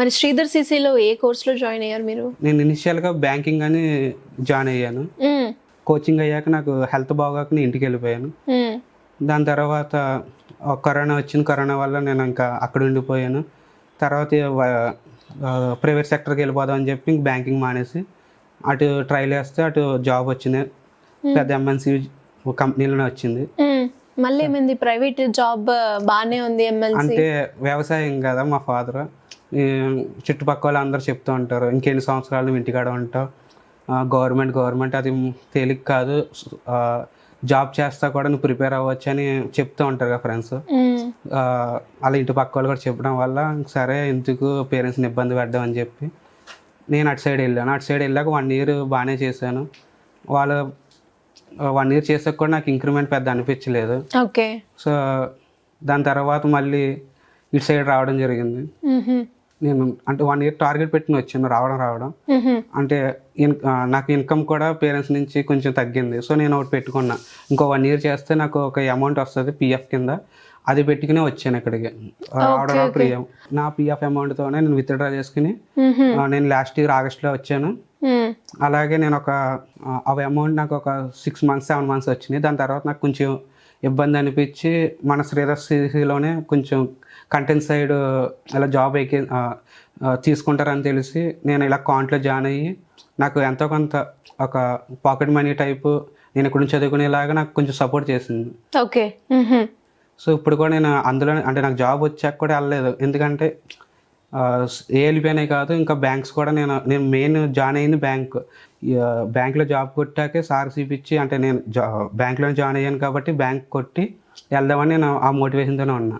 మరి శ్రీధర్ సిసిలో ఏ కోర్సులో జాయిన్ అయ్యారు మీరు? నేను ఇనిషియల్గా బ్యాంకింగ్ అని జాయిన్ అయ్యాను. కోచింగ్ అయ్యాక నాకు హెల్త్ బాగోక నేను ఇంటికి వెళ్ళిపోయాను. దాని తర్వాత కరోనా వచ్చింది కరోనా వల్ల నేను ఇంకా అక్కడ ఉండిపోయాను. తర్వాత ప్రైవేట్ సెక్టర్కి వెళ్ళిపోదాం అని చెప్పి బ్యాంకింగ్ మానేసి అటు ట్రైల్ వేస్తే అటు జాబ్ వచ్చింది. పెద్ద ఎంఎన్సి కంపెనీలోనే వచ్చింది. మళ్ళీ ఏమైంది? ప్రైవేట్ జాబ్ బాగానే ఉంది అంటే వ్యవసాయం కదా మా ఫాదర్. చుట్టుపక్కల వాళ్ళు అందరూ చెప్తూ ఉంటారు ఇంకెన్ని సంవత్సరాలు ఇంటికాడ ఉంటావు? గవర్నమెంట్ గవర్నమెంట్ అది తేలిక కాదు. జాబ్ చేస్తా కూడా నువ్వు ప్రిపేర్ అవ్వచ్చు అని చెప్తూ ఉంటారు కదా ఫ్రెండ్స్. అలా ఇంటి పక్క వాళ్ళు కూడా చెప్పడం వల్ల సరే ఎందుకు పేరెంట్స్ని ఇబ్బంది పెట్టడం అని చెప్పి నేను అటు సైడ్ వెళ్ళాను. అటు సైడ్ వెళ్ళాక వన్ ఇయర్ బాగానే చేశాను. వాళ్ళు వన్ ఇయర్ చేసాక కూడా నాకు ఇంక్రిమెంట్ పెద్ద అనిపించలేదు. ఓకే. సో దాని తర్వాత మళ్ళీ ఇటు సైడ్ రావడం జరిగింది. నేను అంటే వన్ ఇయర్ టార్గెట్ పెట్టుకుని వచ్చాను రావడం రావడం. అంటే నాకు ఇన్కమ్ కూడా పేరెంట్స్ నుంచి కొంచెం తగ్గింది. సో నేను ఒకటి పెట్టుకున్నా. ఇంకో వన్ ఇయర్ చేస్తే నాకు ఒక అమౌంట్ వస్తుంది పిఎఫ్ కింద. అది పెట్టుకునే వచ్చాను ఇక్కడికి. రావడం ప్రియం నా పిఎఫ్ అమౌంట్తోనే నేను విత్డ్రా చేసుకుని నేను లాస్ట్ ఇయర్ ఆగస్ట్లో వచ్చాను. అలాగే నేను ఒక అవి అమౌంట్ నాకు ఒక సిక్స్ మంత్స్ సెవెన్ మంత్స్ వచ్చినాయి. దాని తర్వాత నాకు కొంచెం ఇబ్బంది అనిపించి మన శ్రీధర్ సిసిలోనే కొంచెం కంటెంట్ సైడ్ ఇలా జాబ్ ఎక్కి తీసుకుంటారని తెలిసి నేను ఇలా కాంట్లో జాయిన్ అయ్యి నాకు ఎంతో కొంత ఒక పాకెట్ మనీ టైపు నేను ఇక్కడ నుంచి చదువుకునేలాగా నాకు కొంచెం సపోర్ట్ చేసింది. ఓకే మ్మ్హ. సో ఇప్పుడు కూడా నేను అందులో అంటే నాకు జాబ్ వచ్చాక కూడా వెళ్ళలేదు. ఎందుకంటే ఏఎల్పినే కాదు ఇంకా బ్యాంక్స్ కూడా నేను నేను మెయిన్ జాయిన్ అయింది బ్యాంక్. బ్యాంక్లో జాబ్ కొట్టాకే సార్ చూపించి అంటే నేను జా బ్యాంక్లో జాయిన్ అయ్యాను కాబట్టి బ్యాంక్ కొట్టి వెళ్దామని నేను ఆ మోటివేషన్తోనే ఉన్నా.